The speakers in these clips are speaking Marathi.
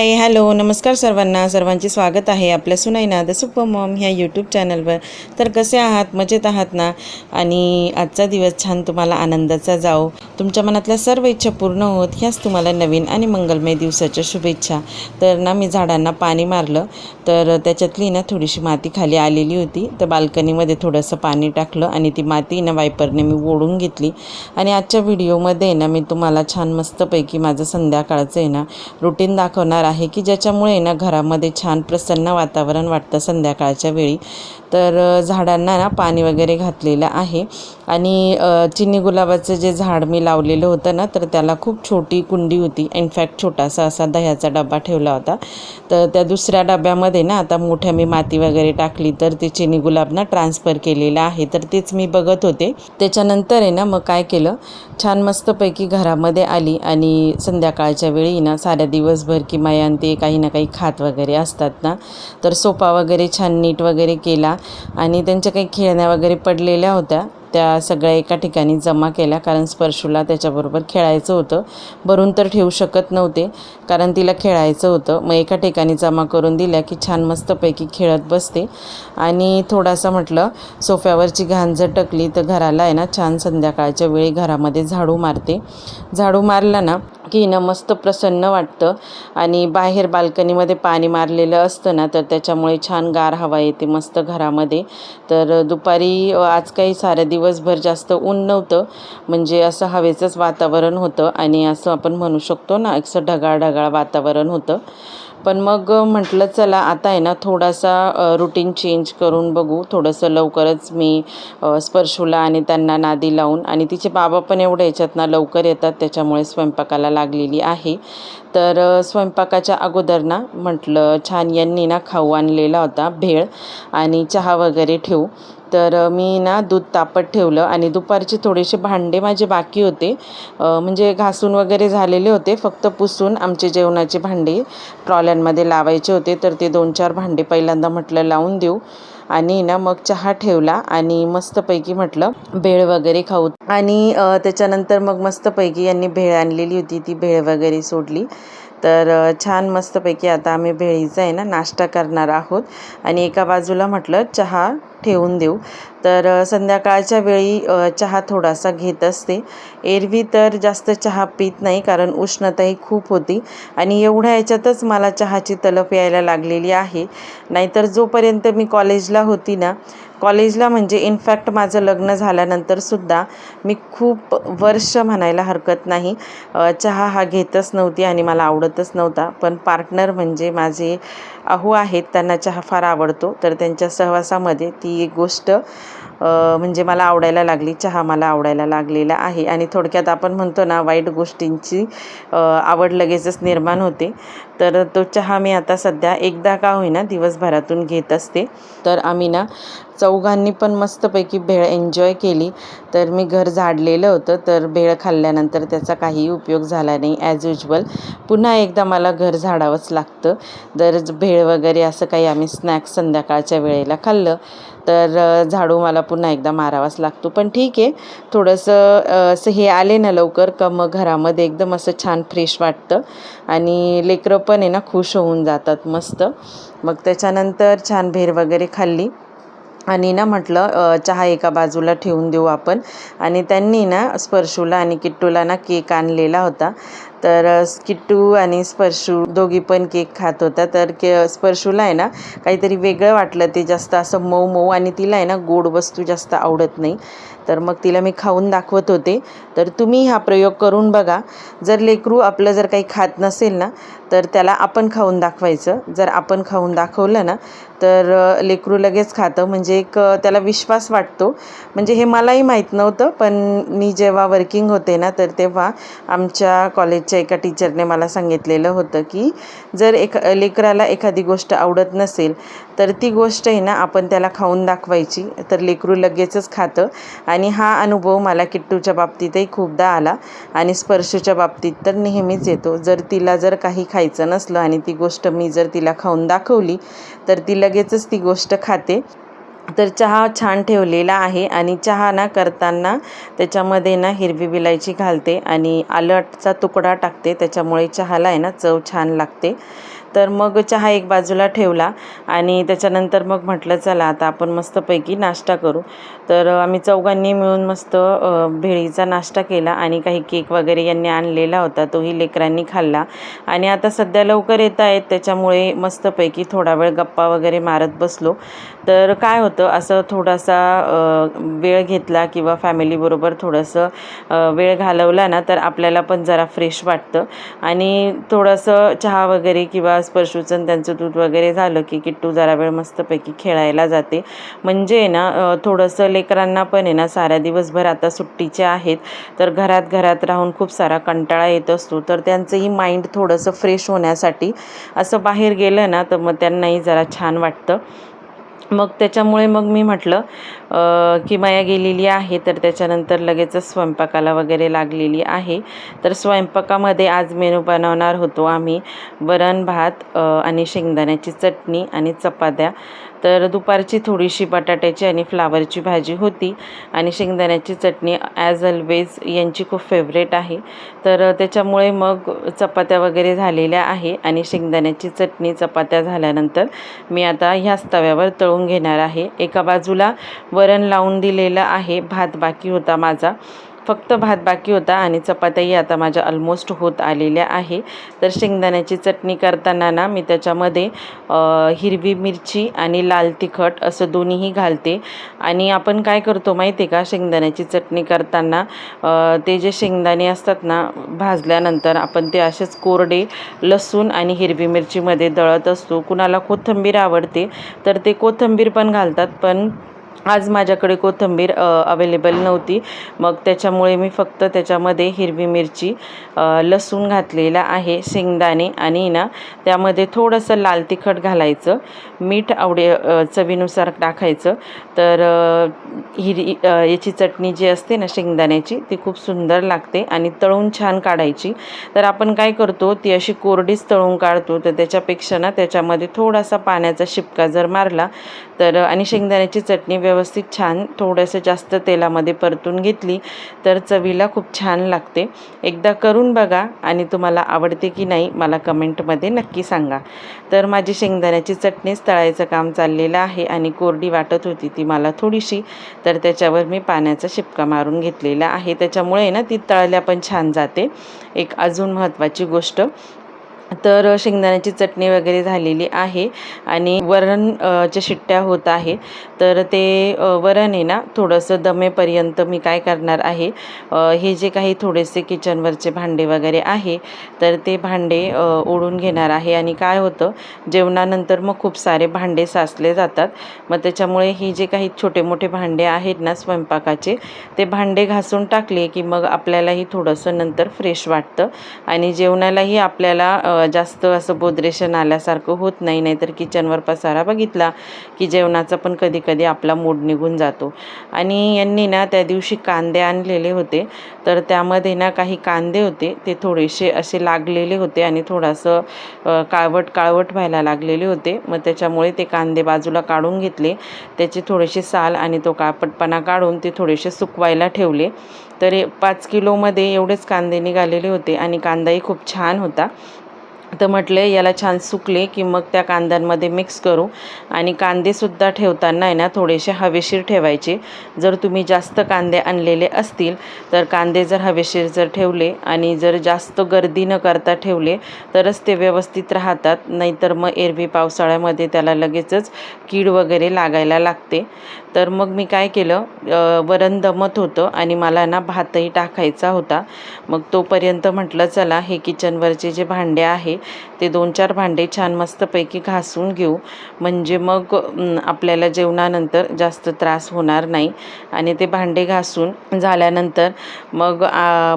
हॅलो नमस्कार सर्वांना. सर्वांचे स्वागत आहे आपल्या सुनाईना द सुपर मॉम ह्या यूट्यूब चॅनलवर तर कसे आहात? मजेत आहात ना? आणि आजचा दिवस छान तुम्हाला आनंदाचा जाओ तुमच्या मनातल्या सर्व इच्छा पूर्ण होत ह्याच तुम्हाला नवीन आणि मंगलमय दिवसाच्या शुभेच्छा. तर ना मी झाडांना पाणी मारलं. तर त्याच्यातली ना थोडीशी माती खाली आलेली होती. तर बाल्कनीमध्ये थोडंसं पाणी टाकलं आणि ती माती ना वायपरने मी ओढून घेतली. आणि आजच्या व्हिडिओमध्ये ना मी तुम्हाला छान मस्तपैकी माझं संध्याकाळचं आहे ना रुटीन दाखवणार आहे की ज्याच्यामुळे ना घरामध्ये छान प्रसन्न वातावरण वाटतं संध्याकाळच्या वेळी. तर झाडांना ना पाणी वगैरे घातलेलं आहे. आणि चिनी गुलाबाचं जे झाड मी लावलेलं होतं ना तर त्याला खूप छोटी कुंडी होती. इनफॅक्ट छोटासा असा दह्याचा डबा ठेवला होता. तर त्या दुसऱ्या डब्यामध्ये ना आता मोठ्या मी माती वगैरे टाकली तर ते चिनी गुलाब ना ट्रान्सफर केलेलं आहे. तर तेच मी बघत होते. त्याच्यानंतर आहे ना मग काय केलं? छान मस्तपैकी घरामध्ये आली आणि संध्याकाळच्या वेळी ना साऱ्या दिवसभर किमायान ते काही ना काही खात वगैरे असतात ना. तर सोफा वगैरे छान नीट वगैरे केला. आणि त्यांच्या काही खेळण्या वगैरे पडलेल्या होत्या. त्या सगळ्या एका ठिकाणी जमा केल्या कारण स्पर्शूला त्याच्याबरोबर खेळायचं होतं. भरून तर ठेवू शकत नव्हते कारण तिला खेळायचं होतं. मग एका ठिकाणी जमा करून दिल्या की छान मस्तपैकी खेळत बसते. आणि थोडासा म्हटलं सोफ्यावरची घाण जर टकली तर घराला आहे ना छान संध्याकाळच्या वेळी घरामध्ये झाडू मारते. झाडू मारला ना घेणं मस्त प्रसन्न वाटतं. आणि बाहेर बाल्कनीमध्ये पाणी मारलेलं असतं ना तर त्याच्यामुळे छान गार हवा येते मस्त घरामध्ये. तर दुपारी आज काही साऱ्या दिवसभर जास्त ऊन नव्हतं. म्हणजे असं हवेचंच वातावरण होतं. आणि असं आपण म्हणू शकतो ना असं ढगाळ ढगाळ वातावरण होतं. पण मग म्हटलं चला आता आहे ना थोडासा रुटीन चेंज करून बघू. थोडंसं लवकरच मी स्पर्शूला आणि त्यांना नादी लावून. आणि तिचे बाबा पण एवढे याच्यात ना लवकर येतात. त्याच्यामुळे स्वयंपाकाला लागलेली आहे. तर स्वयंपाकाच्या अगोदर ना म्हटलं छान यांनी ना खाऊ आणलेला होता भेळ आणि चहा वगैरे ठेवू. तर मी ना दूध तापत ठेवलं आणि दुपारचे थोडेसे भांडे माझे बाकी होते. म्हणजे घासून वगैरे झालेले होते फक्त पुसून आमचे जेवणाचे भांडे ट्रॉल्यांमध्ये लावायचे होते. तर ते दोन चार भांडे पहिल्यांदा म्हटलं लावून देऊ. आणि ना मग चहा ठेवला आणि मस्तपैकी म्हटलं भेळ वगैरे खाऊ. आणि त्याच्यानंतर मग मस्तपैकी यांनी भेळ आणलेली होती ती भेळ वगैरे सोडली. तर छान मस्तपैकी आता आम्ही भेळीचा आहे ना नाश्ता करणार आहोत. आणि एका बाजूला म्हटलं चहा ठेवून देऊ. तर संध्याकाळच्या वेळी चहा थोडासा घेत असते. एरवी तर जास्त चहा पित नाही कारण उष्णताही खूप होती आणि एवढ्या याच्यातच मला चहाची तलफ यायला लागलेली आहे. नाहीतर जोपर्यंत मी कॉलेजला होती ना कॉलेजला म्हणजे इनफॅक्ट माझं लग्न झाल्यानंतरसुद्धा मी खूप वर्ष म्हणायला हरकत नाही. चहा हा घेतच नव्हती आणि मला आवडतच नव्हता. पण पार्टनर म्हणजे माझे अहो आहेत त्यांना चहा फार आवडतो. तर त्यांच्या सहवासामध्ये ती एक गोष्ट म्हणजे मला आवडायला लागली चहा मला आवडायला लागलेला आहे. आणि थोडक्यात आपण म्हणतो ना वाईट गोष्टींची आवड लगेचच निर्माण होते. तर तो चहा मी आता सध्या एकदा का होईना दिवसभरातून घेत असते. तर आम्ही ना चौघांनी पण मस्तपैकी भेळ एन्जॉय केली. तर मी घर झाडलेलं होतं. तर भेळ खाल्ल्यानंतर त्याचा काहीही उपयोग झाला नाही ॲज युजल पुन्हा एकदा मला घर झाडावंच लागतं. जर भेळ वगैरे असं काही आम्ही स्नॅक्स संध्याकाळच्या वेळेला खाल्लं. तर झाडू मला पुन्हा एकदा मारावाच लागतो. पण ठीक आहे थोडंसं असं हे आले ना लवकर का मग घरामध्ये एकदम असं छान फ्रेश वाटतं आणि लेकरं पण आहे ना खुश होऊन जातात मस्त. मग त्याच्यानंतर छान भेर वगैरे खाल्ली आणि ना म्हटलं चहा एका बाजूला ठेवून देऊ आपण. आणि त्यांनी ना स्पर्शूला आणि किट्टूला ना केक आणलेला होता. तर स्किटू किट्टू आणि स्पर्शू दोघी पण केक खात होता तर के स्पर्शूला आहे ना काहीतरी वेगळं वाटलं. ते जास्त असं मऊ मऊ आणि तिला आहे ना गोड वस्तू जास्त आवडत नाही. तर मग तिला मी खाऊन दाखवत होते. तर तुम्ही हा प्रयोग करून बघा. जर लेकरू आपलं जर काही खात नसेल ना तर त्याला आपण खाऊन दाखवायचं. जर आपण खाऊन दाखवलं ना तर लेकरू लगेच खातं. म्हणजे एक त्याला विश्वास वाटतो. म्हणजे हे मलाही माहीत नव्हतं पण मी जेव्हा वर्किंग होते ना तर तेव्हा आमच्या कॉलेज कॉलेजच्या एका टीचरने मला सांगितलेलं होतं की जर एक लेकराला एखादी गोष्ट आवडत नसेल तर ती गोष्ट आहे ना आपण त्याला खाऊन दाखवायची. तर लेकरू लगेचच खातं. आणि हा अनुभव मला किट्टूच्या बाबतीतही खूपदा आला. आणि स्पर्शूच्या बाबतीत तर नेहमीच येतो. जर तिला जर काही खायचं नसलं आणि ती गोष्ट मी जर तिला खाऊन दाखवली तर ती लगेचच ती गोष्ट खाते. तर चहा छान ठेवलेला आहे आणि चहा ना करताना त्याच्यामध्ये ना हिरवी विलायची घालते आणि आलटचा तुकडा टाकते त्याच्यामुळे चहाला आहे ना चव छान लागते. तर मग चहा एक बाजूला ठेवला आणि त्याच्यानंतर मग म्हटलं चला आता आपण मस्तपैकी नाश्ता करू. तर आम्ही चौघांनी मिळून मस्त भेळीचा नाश्ता केला आणि काही केक वगैरे यांनी आणलेला होता तोही लेकरांनी खाल्ला. आणि आता सध्या लवकर येत आहेत त्याच्यामुळे मस्तपैकी थोडा वेळ गप्पा वगैरे मारत बसलो. तर काय होतं असं थोडासा वेळ घेतला किंवा फॅमिलीबरोबर थोडंसं वेळ घालवला ना तर आपल्याला पण जरा फ्रेश वाटतं. आणि थोडंसं चहा वगैरे किंवा स्पर्शूचं त्यांचं दूध वगैरे झालं की किट्टू जरा वेळ मस्तपैकी खेळायला जाते. म्हणजे आहे ना थोडंसं लेकरांना पण आहे ना साऱ्या दिवसभर आता सुट्टीचे आहेत. तर घरात घरात राहून खूप सारा कंटाळा येत असतो. तर त्यांचंही माइंड थोडंसं फ्रेश होण्यासाठी असं बाहेर गेलं ना तर मग त्यांनाही जरा छान वाटतं. मग त्याच्यामुळे मग मी म्हटलं किमाया गेलेली आहे तर त्याच्यानंतर लगेचच स्वयंपाकाला वगैरे लागलेली आहे. तर स्वयंपाकामध्ये आज मेनू बनवणार होतो आम्ही वरण भात आणि शेंगदाण्याची चटणी आणि चपात्या. तर दुपारची थोडीशी बटाट्याची आणि फ्लावरची भाजी होती आणि शेंगदाण्याची चटणी ॲज ऑलवेज यांची खूप फेवरेट आहे. तर त्याच्यामुळे मग चपात्या वगैरे झालेल्या आहे आणि शेंगदाण्याची चटणी चपात्या झाल्यानंतर मी आता ह्याच तव्यावर तळून घेणार आहे. एका बाजूला व वरण लावून दिलेलं आहे. भात बाकी होता माझा. फक्त भात बाकी होता आणि चपात्याही आता माझ्या ऑलमोस्ट होत आलेल्या आहे. तर शेंगदाण्याची चटणी करताना ना मी त्याच्यामध्ये हिरवी मिरची आणि लाल तिखट असं दोन्हीही घालते. आणि आपण काय करतो माहिती आहे का? शेंगदाण्याची चटणी करताना ते जे शेंगदाणे असतात ना भाजल्यानंतर आपण ते असेच कोरडे लसूण आणि हिरवी मिरचीमध्ये दळत असतो. कुणाला कोथिंबीर आवडते तर ते कोथिंबीर पण घालतात. पण आज माझ्याकडे कोथिंबीर अवेलेबल नव्हती. मग त्याच्यामुळे मी फक्त त्याच्यामध्ये हिरवी मिरची लसूण घातलेला आहे शेंगदाणे आणि ना त्यामध्ये थोडंसं लाल तिखट घालायचं. मीठ आवडे चवीनुसार टाकायचं. तर हिरी याची चटणी जी असते ना शेंगदाण्याची ती खूप सुंदर लागते आणि तळून छान काढायची. तर आपण काय करतो ती अशी कोरडीच तळून काढतो. तर त्याच्यापेक्षा ना त्याच्यामध्ये थोडासा पाण्याचा शिपका जर मारला तर आणि शेंगदाण्याची चटणी व्यवस्थित छान थोडंसं जास्त तेलामध्ये परतून घेतली तर चवीला खूप छान लागते. एकदा करून बघा आणि तुम्हाला आवडते की नाही मला कमेंटमध्ये नक्की सांगा. तर माझी शेंगदाण्याची चटणीच तळायचं काम चाललेलं आहे आणि कोरडी वाटत होती ती मला थोडीशी तर त्याच्यावर मी पाण्याचा शिपका मारून घेतलेला आहे. त्याच्यामुळे ना ती तळल्या पण छान जाते. एक अजून महत्त्वाची गोष्ट तर शेंगदाण्याची चटणी वगैरे झालेली आहे आणि वरण ज्या शिट्ट्या होत आहे तर ते वरण आहे ना थोडंसं दमेपर्यंत मी काय करणार आहे हे जे काही थोडेसे किचनवरचे भांडे वगैरे आहे तर ते भांडे ओढून घेणार आहे आणि काय होतं जेवणानंतर मग खूप सारे भांडे साचले जातात. मग त्याच्यामुळे ही जे काही छोटे मोठे भांडे आहेत ना स्वयंपाकाचे ते भांडे घासून टाकले की मग आपल्यालाही थोडंसं नंतर फ्रेश वाटतं आणि जेवणालाही आपल्याला जास्त असं बोदरेशन आल्यासारखं होत नाही नाहीतर किचनवर पसारा बघितला की जेवणाचा पण कधी कधी आपला मूड निघून जातो. आणि यांनी ना त्या दिवशी कांदे आणलेले होते तर त्यामध्ये ना काही कांदे होते ते थोडेसे असे लागलेले होते आणि थोडंसं काळवट काळवट व्हायला लागलेले होते. मग त्याच्यामुळे ते कांदे बाजूला काढून घेतले. त्याचे थोडेसे साल आणि तो काळपटपणा काढून ते थोडेसे सुकवायला ठेवले. तर पाच किलोमध्ये एवढेच कांदे निघालेले होते आणि कांदाही खूप छान होता. तर म्हटले याला छान सुकले की मग त्या कांद्यांमध्ये मिक्स करू. आणि कांदेसुद्धा ठेवताना आहे ना थोडेसे हवेशीर ठेवायचे. जर तुम्ही जास्त कांदे आणलेले असतील तर कांदे जर हवेशीर जर ठेवले आणि जर जास्त गर्दी न करता ठेवले तरच ते व्यवस्थित राहतात. नाहीतर मग एरवी पावसाळ्यामध्ये त्याला लगेचच कीड वगैरे लागायला लागते. तर मग मी काय केलं वरण दमत होतं आणि मला ना भातही टाकायचा होता. मग तोपर्यंत म्हटलं चला हे किचनवरचे जे भांडे आहे ते दोन चार भांडे छान मस्तपैकी घासून घेऊ. म्हणजे मग आपल्याला जेवणानंतर जास्त त्रास होणार नाही. आणि ते भांडे घासून झाल्यानंतर मग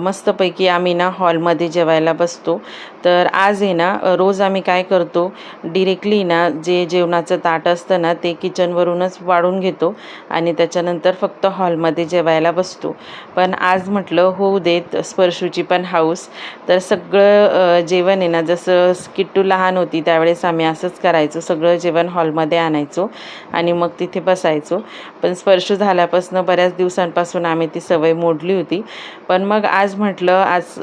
मस्तपैकी आम्ही ना हॉलमध्ये जेवायला बसतो. तर आज आहे ना रोज आम्ही काय करतो डिरेक्टली ना जे जेवणाचं ताट असतं ना ते किचनवरूनच वाढून घेतो. आणि त्याच्यानंतर फक्त हॉलमध्ये जेवायला बसतो. पण आज म्हटलं होऊ देत स्पर्शूची पण हाऊस. तर सगळं जेवण आहे ना जसं किट्टू लहान होती त्यावेळेस आम्ही असंच करायचो. सगळं जेवण हॉलमध्ये आणायचो आणि मग तिथे बसायचो. पण स्पर्श झाल्यापासून बऱ्याच दिवसांपासून आम्ही ती सवय मोडली होती. पण मग आज म्हटलं आज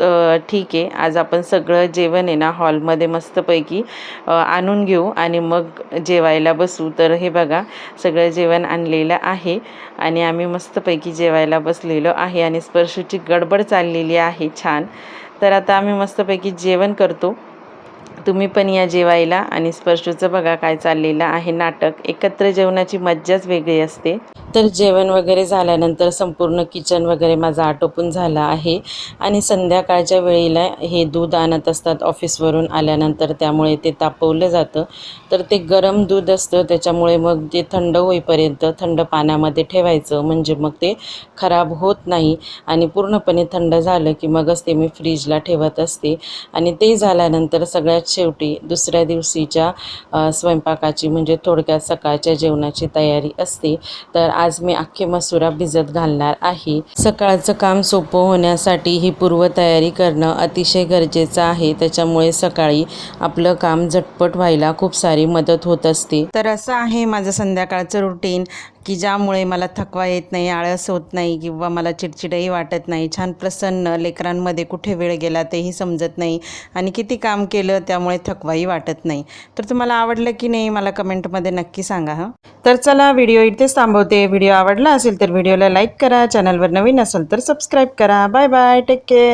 ठीक आहे. आज आपण सगळं जेवण आहे ना हॉलमध्ये मस्तपैकी आणून घेऊ आणि मग जेवायला बसू. तर हे बघा सगळं जेवण आणलेलं आहे आणि आम्ही मस्तपैकी जेवायला बसलेलो आहे आणि स्पर्शची गडबड चाललेली आहे छान. तर आता आम्ही मस्तपैकी जेवण करतो. तुम्ही पण या जेवायला आणि स्पर्शूचं बघा काय चाललेलं आहे नाटक. एकत्र जेवणाची मज्जाच वेगळी असते. तर जेवण वगैरे झाल्यानंतर संपूर्ण किचन वगैरे माझा आटोपून झाला आहे. आणि संध्याकाळच्या वेळेला हे दूध आणत असतात ऑफिसवरून आल्यानंतर त्यामुळे ते तापवलं जातं. तर ते गरम दूध असतं त्याच्यामुळे मग ते थंड होईपर्यंत थंड पाण्यामध्ये ठेवायचं. म्हणजे मग ते खराब होत नाही आणि पूर्णपणे थंड झालं की मगच ते मी फ्रीजला ठेवत असते. आणि ते झाल्यानंतर सगळ्यात शेवटी दुसऱ्या दिवशीच्या स्वयंपाकाची म्हणजे थोडक्यात सकाळच्या जेवणाची तयारी असते. तर आज मी अख्खे मसुरा भिजत घालणार आहे. सकाळचं काम सोपं होण्यासाठी ही पूर्वतयारी करणं अतिशय गरजेचं आहे. त्याच्यामुळे सकाळी आपलं काम झटपट व्हायला खूप सारी मदत होत असते. तर असं आहे माझं संध्याकाळचं रुटीन की ज्यामुळे मला थकवा येत नाही आळस होत नाही किंवा मला चिडचिडही वाटत नाही. छान प्रसन्न लेकरांमध्ये कुठे वेळ गेला तेही समजत नाही आणि किती काम केलं त्यामुळे थकवाही वाटत नाही. तर तुम्हाला आवडलं की नाही मला कमेंटमध्ये नक्की सांगा हं. तर चला व्हिडिओ इथेच थांबवते. व्हिडिओ आवडला असेल तर व्हिडिओला लाईक करा चॅनलवर नवीन असेल तर सबस्क्राईब करा. Bye bye. Take care.